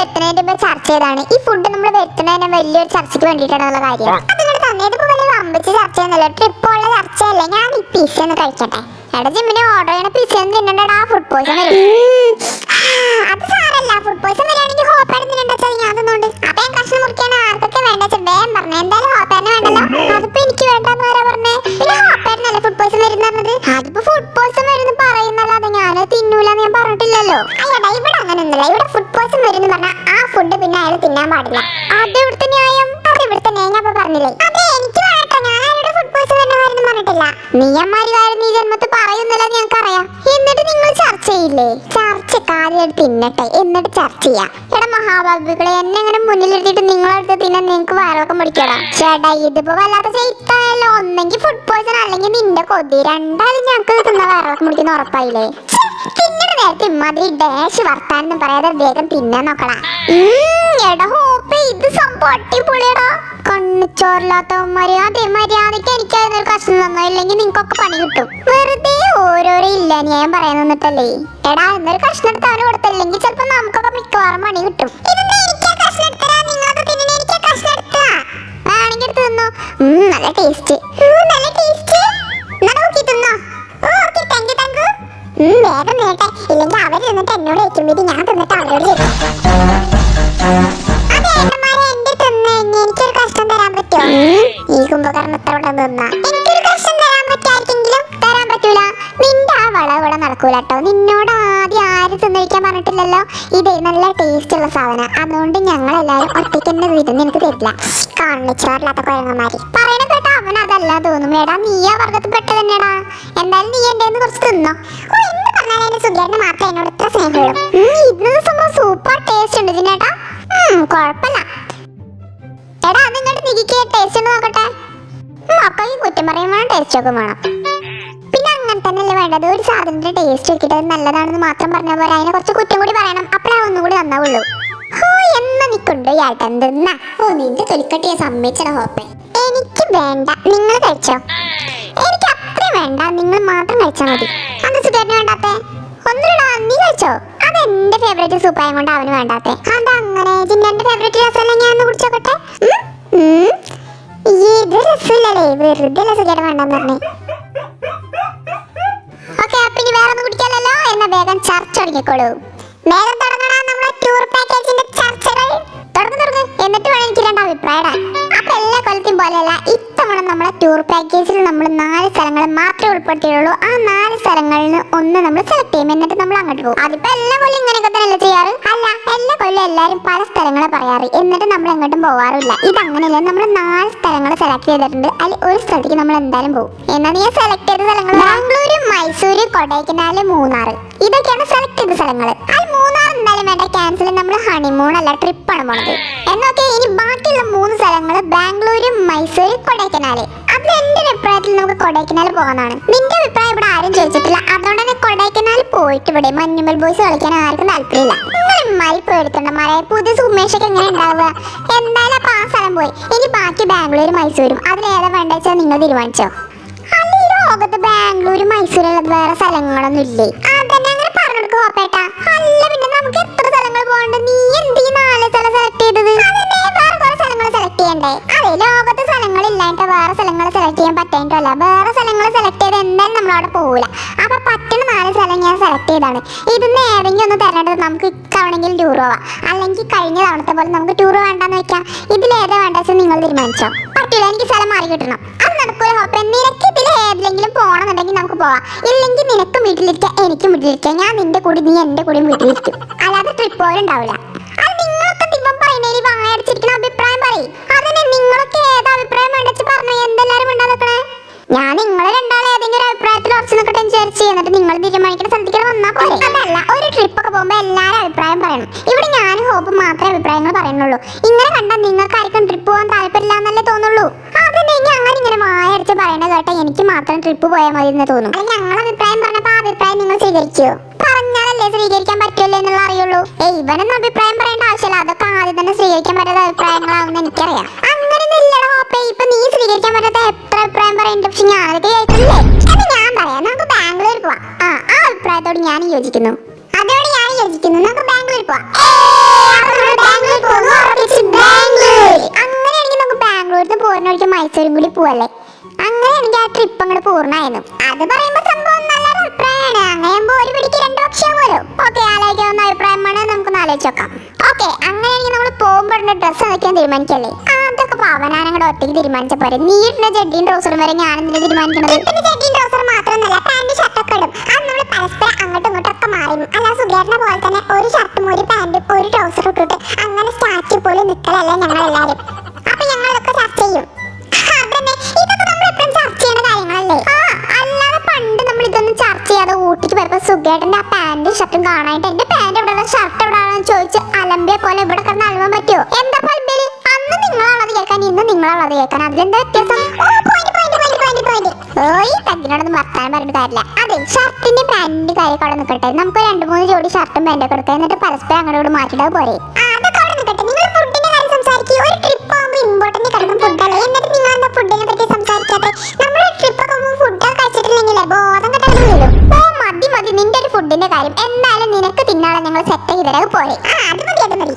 ചർച്ച ചെയ്താണ് ഈ ഫുഡ് നമ്മൾ വരുത്തുന്നതിന് വലിയൊരു ചർച്ചയ്ക്ക് വേണ്ടിയിട്ടാണെന്നുള്ള കാര്യം. അതിങ്ങനെ തന്നെ. ഇതിപ്പോ വലിയ വമ്പിച്ച് ചർച്ച ചെയ്യുന്നില്ല ട്രിപ്പുള്ള ചർച്ചയല്ല? ഞാൻ ഈ പിസ ഒന്ന് കഴിക്കട്ടെ. എടാ ജിമ്മിന് ഓർഡർ ചെയ്യണ പിസ ഒന്ന് തിന്നണ്ടടാ. ഫുഡ് പോയിസൺ വരും. അത് സാരല്ല. ഫുഡ് പോയിസൺ വരികയാണെങ്കിൽ ഹോപ്പാണ് തിന്നണ്ടെച്ചാൽ ഞാൻ തിന്നുണ്ട്. അപ്പൊ ഞാൻ കഷ്ണം മുറിക്കാൻ ആർക്കൊക്കെ വേണ്ട വേഗം പറഞ്ഞു. എന്തായാലും ഹോപ്പാരിന് വേണ്ടല്ലോ. അതിപ്പോ എനിക്ക് വേണ്ടെന്ന് ആരാ പറഞ്ഞേ? പിന്നെ ഹോപ്പാരിനല്ലേ ഫുഡ് പോയിസൺ പറഞ്ഞത്? അതിപ്പോ ഫുഡ് പോയിസൺ വരുന്ന പറയുന്നല്ലാതെ ഞാൻ പറഞ്ഞിട്ടില്ലല്ലോ. അയ്യടാ ഇവിടെ അങ്ങനെയൊന്നുമില്ല ഇവിടെ ഫുഡ് പോയ്സൺ വരുന്ന പറഞ്ഞാൽ ആ ഫുഡ് പിന്നെ അയാൾ തിന്നാൻ പാടില്ല. അത് ഇവിടുത്തെ ന്യായം. അത് ഇവിടുത്തെ ന്യായം ഞാൻ പറഞ്ഞില്ലേ? അതെ എനിക്ക് വേണ്ട. ഞാൻ ആരുടെ ഫുഡ് പോയ്സൺ വരുന്ന പറഞ്ഞിട്ടില്ല. നീ അമ്മാരി കാര്യം നീ ജന്മത്ത് പറയുന്നില്ല ഞങ്ങൾക്കറിയാം. എന്നിട്ട് നിങ്ങൾ ചർച്ച ചെയ്യില്ലേ? ചർച്ച കാര്യം തിന്നട്ടെ. എന്നിട്ട് ചർച്ച ചെയ്യാം. എടാ മഹാബാബുകളെ എന്നെ ഇങ്ങനെ മുന്നിലെടുത്തിട്ട് നിങ്ങളെടുത്ത് തിന്നാൻ നിങ്ങൾക്ക് വയറൊക്കെ പിടിക്കടാ ചേട്ടാ ഇതിപ്പോ വല്ലാത്ത ചെയ്തായല്ലോ ഒന്നെങ്കിൽ ഫുഡ് പോയ്സൺ അല്ലെങ്കിൽ നിന്റെ കൊതി. രണ്ടാലും ഞങ്ങൾക്ക് തിന്ന വയറൊക്കെ മുടിക്കുന്ന ഉറപ്പായില്ലേ? തിന്നണ നേരത്തെ ഇമ്മാതിരി ഡാഷ് വർത്താനം പറയാതെ വേഗം തിന്നാൻ നോക്കടാ. എടാ ഹോപ്പേ ഇത് സംഭവം അടിപൊളിയടാ. കണ്ണിച്ചോറില്ലാത്തവന്മാര് അതേ മര്യാദയ്ക്ക് എനിക്കായിരുന്നു ഒരു കഷ്ണം തന്നോ? ഇല്ലെങ്കിൽ നിങ്ങൾക്കൊക്കെ പണി കിട്ടും. വെറുതെ ഓരോരോ ഇല്ല ഞാൻ പറയാൻ നിന്നിട്ടല്ലേ? എടാ എന്നൊരു കഷ്ണം എടുത്ത് അവന് കൊടുത്തില്ലെങ്കിൽ ചിലപ്പോ നമുക്കൊക്കെ മിക്കവാറും പണി കിട്ടും. നല്ല എനിക്ക് വേഗം നേട്ടെ. ഇല്ലെങ്കിൽ അവർ തിന്നിട്ട് എന്നോട് ഏറ്റുമ്പോൾ ഞാൻ തിന്നിട്ട് അവരോട് എനിക്കൊരു തരാൻ പറ്റുമോ? ഈ എനിക്കൊരു തരാൻ പറ്റാർക്കെങ്കിലും തരാൻ പറ്റൂല. നിന്റെ ആ വള ഇവിടെ നടക്കൂല കേട്ടോ നിന്നോട് ആദ്യം ആരും തിന്നിരിക്കാൻ പറഞ്ഞിട്ടില്ലല്ലോ? ഇത് നല്ല ടേസ്റ്റ് ഉള്ള സാധനം. അതുകൊണ്ട് ഞങ്ങൾ എല്ലാവരും ഒറ്റയ്ക്ക് തന്നെ വീട്ടിൽ എനിക്ക് തരില്ല. കാണിച്ചാറില്ലാത്ത കുഴങ്ങന്മാര് പറയണത് അവൻ അതല്ല തോന്നും. എടാ നീ ആ വർഗത്തിൽ പെട്ട് തന്നെടാ എന്തായാലും നീ എന്റെ കുറച്ച് തിന്നോ. ഓ എന്ത് പറഞ്ഞാലും എന്റെ സുഖേറിന് മാത്രമേ എന്നോട് ഇത്ര സ്നേഹമുള്ളൂ. ഉം, ഇത് സംഭവം സൂപ്പർ ടേസ്റ്റ് ഉണ്ട് ഇതിനേട്ടാ കുഴപ്പമില്ല. എടാ അതിങ്ങോട്ട് നികിക്ക് ടേസ്റ്റ് നോക്കട്ടെ. മക്കൾക്ക് കുറ്റം വേണം ടേസ്റ്റ് ഒക്കെ വേണം. പിന്നെ അങ്ങനെ തന്നെയല്ലേ വേണ്ടത്? ഒരു സാധനത്തിന്റെ ടേസ്റ്റ് നോക്കിയിട്ട് അത് നല്ലതാണെന്ന് മാത്രം പറഞ്ഞ പോലെ അതിനെ കുറച്ച് കുറ്റം കൂടി പറയണം. അപ്പോഴേ ഒന്നും കൂടി നന്നാവുള്ളൂ. ഹോ എന്ന് നിക്കുണ്ടോ ആട്ടം എന്തെന്നാ ഓ നിന്റെ തൊലിക്കട്ടിയെ സമ്മതിച്ചട ഹോപ്പെ. എനിക്ക് വേണ്ട. നിങ്ങൾ കഴിച്ചോ? എനിക്ക് അത്ര വേണ്ട. നിങ്ങൾ മാത്രം കഴിച്ചാൽ മതി. അത് സുഖം വേണ്ടാത്തേ? ഒന്നുമില്ലടാ നീ കഴിച്ചോ? അത് എന്റെ ഫേവറേറ്റ് സൂപ്പായം കൊണ്ട് അവന് വേണ്ടാത്തെ. അതങ്ങനെ ജിന്നന്റെ ഫേവറേറ്റ് രസമല്ല ഞാൻ ഒന്ന് ഉം. ഇത് രസമില്ലല്ലേ? വെറുതെ സുഖേട് വേണ്ടെന്ന് പറഞ്ഞേ? ഓക്കെ അപ്പൊ ഇനി വേറെ ഒന്നും കുടിക്കാമല്ലോ എന്നാ വേഗം ചർച്ച തുടങ്ങിക്കോളൂ. വേഗം തുടങ്ങണ നമ്മുടെ ടൂർ പാക്കേജിന്റെ തുടങ്ങും എന്നിട്ട് വേണം എനിക്ക് രണ്ട് അഭിപ്രായം അപ്പൊ എല്ലാ കൊല്ലത്തെയും പോലെയല്ല ഇത്തവണ നമ്മുടെ ടൂർ പാക്കേജിൽ നമ്മൾ നാല് സ്ഥലങ്ങൾ മാത്രമേ ഉൾപ്പെടുത്തിയുള്ളൂ ആ നാല് സ്ഥലങ്ങളിൽ നിന്ന് ഒന്ന് നമ്മൾ സെലക്ട് ചെയ്യും. എന്നിട്ട് നമ്മൾ അങ്ങോട്ട് പോകും. അതിപ്പോ എല്ലാ കൊല്ലം ഇങ്ങനെയൊക്കെ തന്നെയല്ല ചെയ്യാറ്? അല്ല എല്ലാ കൊല്ലം എല്ലാവരും പല സ്ഥലങ്ങളെ പറയാറ്. എന്നിട്ട് നമ്മൾ എങ്ങോട്ടും പോവാറില്ല. ഇത് ഇതങ്ങനെയല്ല നമ്മൾ നാല് സ്ഥലങ്ങൾ സെലക്ട് ചെയ്തിട്ടുണ്ട്. അതിൽ ഒരു സ്ഥലത്തേക്ക് നമ്മൾ എന്തായാലും പോകും. എന്നാ ഞാൻ സെലക്ട് ചെയ്ത സ്ഥലങ്ങൾ ബാംഗ്ലൂര് മൈസൂര് കൊടൈക്കനാല് മൂന്നാർ ഇതൊക്കെയാണ് സെലക്ട് ചെയ്ത സ്ഥലങ്ങൾ അതിൽ മൂന്നാർ എന്തായാലും വേണ്ട ക്യാൻസൽ നമ്മൾ ഹണിമൂൺ അല്ല ട്രിപ്പാണ് പോണത്. എന്നൊക്കെ ഇനി ബാക്കിയുള്ള മൂന്ന് സ്ഥലങ്ങൾ ബാംഗ്ലൂര് മൈസൂർ കൊടൈക്കനാല്. അതിൽ എന്റെ ഒരു അഭിപ്രായത്തിൽ നമുക്ക് കൊടൈക്കനാൽ പോകാനാണ് നിന്റെ അഭിപ്രായം ഇവിടെ ആരും ചോദിച്ചിട്ടില്ല. അതുകൊണ്ട് തന്നെ കൊടൈക്കനാൽ പോയിട്ട് ഇവിടെ മഞ്ഞുമൽ ബോയ്സ് കളിക്കാൻ ആർക്കും താല്പര്യമില്ല. നിങ്ങൾ എങ്ങനെ എന്തായാലും പോയി. ഇനി ബാക്കി ബാംഗ്ലൂർ മൈസൂരും. നിങ്ങൾ തീരുമാനിച്ചോ. വേറെ പിന്നെ നമുക്ക് എത്ര സ്ഥലങ്ങൾ പോകണ്ട നീ എന്ത് ഈ നാല് സ്ഥലം സെലക്ട് ചെയ്തത്? സ്ഥലങ്ങൾ സെലക്ട് ചെയ്യണ്ടേ? അതെ ലോകത്ത് സ്ഥലങ്ങൾ ഇല്ലാണ്ട് വേറെ സ്ഥലങ്ങൾ സെലക്ട് ചെയ്യാൻ പറ്റായിട്ടല്ല വേറെ സ്ഥലങ്ങൾ സെലക്ട് ചെയ്ത് എന്തായാലും നമ്മളവിടെ പോവില്ല അപ്പൊ പറ്റുന്ന നാല് സ്ഥലം ഞാൻ സെലക്ട് ചെയ്താണ്. ഇതിന്ന് ഏതെങ്കിലും ഒന്ന് തെരഞ്ഞെടുത്ത് നമുക്ക് ഇത്തവണെങ്കിൽ ടൂർ പോവാം. അല്ലെങ്കിൽ കഴിഞ്ഞ തവണത്തെ പോലെ നമുക്ക് ടൂർ വേണ്ടെന്ന് വെക്കാം. ഇതിലേതാ വേണ്ടെന്ന് വെച്ചാൽ നിങ്ങൾ തീരുമാനിച്ചോ. പറ്റില്ല എനിക്ക് സ്ഥലം മാറി കിട്ടണം. നടക്കൂല ഹോപ്പേ നിനക്ക് ഇതിൽ ഏതിലെങ്കിലും നമുക്ക് പോവാം. ഇല്ലെങ്കിൽ നിനക്കും വീട്ടിലിരിക്കാം എനിക്കും വീട്ടിലിരിക്കാം ഞാൻ നിന്റെ കൂടി നീ എന്റെ കൂടിയും വീട്ടിലിരിക്കും. അല്ലാതെ ട്രിപ്പ് പോലും ഉണ്ടാവില്ല. അത് നിങ്ങളൊക്കെ ദിവം പറയുന്നതിൽ വായടിച്ചിരിക്കുന്ന അഭിപ്രായം പറയും. അതിന് നിങ്ങളൊക്കെ ഏത് അഭിപ്രായം വേണ്ടെച്ച് പറഞ്ഞു? എന്തെല്ലാരും ഉണ്ടാ ഞാൻ നിങ്ങളെ രണ്ടാളെ ഏതെങ്കിലും ഒരു അഭിപ്രായത്തിൽ ഉറച്ചു നിൽക്കട്ടെ വിചാരിച്ച് എന്നിട്ട് നിങ്ങൾ തീരുമാനിക്കുന്ന സ്ഥലത്തേക്ക് വന്നാൽ പോലെ അതല്ല ഒരു ട്രിപ്പ് ഒക്കെ പോകുമ്പോൾ എല്ലാവരും അഭിപ്രായം പറയണം. ഇവിടെ ഞാനും ഹോപ്പും മാത്രമേ അഭിപ്രായങ്ങൾ പറയുന്നുള്ളൂ. ഇങ്ങനെ കണ്ടാൽ നിങ്ങൾക്ക് ആർക്കും ട്രിപ്പ് പോകാൻ താല്പര്യമില്ല എന്നല്ലേ തോന്നുള്ളൂ ഇങ്ങനെ വായടിച്ച് പറയണ കേട്ട. എനിക്ക് മാത്രം ട്രിപ്പ് പോയാൽ മതി എന്ന് തോന്നും. അല്ല ഞങ്ങളുടെ അഭിപ്രായം പറഞ്ഞപ്പോൾ ആ അഭിപ്രായം നിങ്ങൾ സ്വീകരിക്കുമോ പറഞ്ഞാലല്ലേ സ്വീകരിക്കാൻ പറ്റുമല്ലോ എന്നുള്ള അറിയുള്ളൂ. ഏയ് ഇവനൊന്നും അഭിപ്രായം പറയേണ്ട ആവശ്യമില്ല. അതൊക്കെ ആദ്യം തന്നെ സ്വീകരിക്കാൻ പറ്റാത്ത അഭിപ്രായങ്ങളാണെന്ന് എനിക്കറിയാം. അങ്ങനെയൊന്നും ഇല്ലടാ ഹോപ്പേ. ഇപ്പൊ നീ സ്വീകരിക്കാൻ പറ്റാത്ത എത്ര അഭിപ്രായം പറയുന്നുണ്ട് പക്ഷെ ഞാനതൊക്കെ കേൾക്കുന്നില്ലേ എന്ന് ഞാൻ പറയാം. നമുക്ക് ബാംഗ്ലൂർ പോവാം. ആ ആ അഭിപ്രായത്തോട് ഞാൻ യോജിക്കുന്നു. അതോട് ഞാൻ യോജിക്കുന്നു. നമുക്ക് ബാംഗ്ലൂർ പോവാം. ബാംഗ്ലൂർ അപ്പോൾ നമ്മൾ പോരുന്ന വഴിക്ക് മൈസൂരും കൂടി പോവല്ലേ? അങ്ങനെ എനിക്ക് ആ ട്രിപ്പ് അങ്ങോട്ട് പൂർണമായിരുന്നു. അത് പറയുമ്പോ സംഭവം നല്ലൊരു അഭിപ്രായമാണ്. അങ്ങനെ ഒരു പിടിക്ക് രണ്ട് പക്ഷേ പോലും ഓക്കെ ആലോചിക്കാവുന്ന അഭിപ്രായമാണ്. നമുക്കൊന്ന് ആലോചിച്ച് നോക്കാം ഓക്കെ അങ്ങനെയാണെങ്കിൽ നമ്മൾ പോകുമ്പോഴുള്ള ഡ്രസ്സ് അതൊക്കെ തീരുമാനിക്കല്ലേ? അതൊക്കെ പവനാനങ്ങളുടെ ഒറ്റയ്ക്ക് തീരുമാനിച്ച പോലെ. നീ ഇടുന്ന ജഡ്ഡിയും ട്രൗസറും വരെ ഞാൻ എന്തിനാ തീരുമാനിക്കുന്നത് ജഡ്ഡിയും പാന്റ് ഷർട്ടൊക്കെ ഇടും. അത് നമ്മൾ പരസ്പരം അങ്ങോട്ടും ഇങ്ങോട്ടും ഒക്കെ മാറും. അല്ല സുഖേറിനെ പോലെ തന്നെ ഒരു ഷർട്ടും ഒരു പാന്റും ഒരു ട്രൗസറും ഇട്ടിട്ട് അങ്ങനെ സ്റ്റാച്ചു പോലെ നിൽക്കലല്ല ഞങ്ങളെല്ലാരും. സുഖേട്ടന്റെ ആ പാന്റും ഷർട്ടും കാണാനായിട്ട് എന്റെ പാന്റ് എവിടെ ഷർട്ട് എവിടെയാണെന്ന് ചോദിച്ച് അലമ്പിയെ പോലെ ഇവിടെ കിടന്ന് അലമ്പാൻ പറ്റുമോ എന്താ പൽബേൽ അന്ന് നിങ്ങളാണത് കേൾക്കാൻ ഇന്ന് നിങ്ങളാണത് കേൾക്കാൻ. അതിലെന്താ വ്യത്യാസം? ഓ, ഈ തഗ്ഗിനോടൊന്നും വർത്താനം പറഞ്ഞിട്ട് കാര്യമില്ല. അതെ ഷർട്ടിന്റെ പാന്റിന്റെ കാര്യമൊക്കെ നമുക്ക് രണ്ട് മൂന്ന് ജോഡി ഷർട്ടും പാന്റൊക്കെ എടുക്കാം. എന്നിട്ട് പരസ്പരം അങ്ങോട്ട് മാറ്റിയിട്ട് പോരെ. കാര്യം എന്തായാലും നിനക്ക് തിന്നാളെ ഞങ്ങൾ സെറ്റ് ചെയ്ത് തരാം. പോരെ. ആ അത് മതി അത് മതി.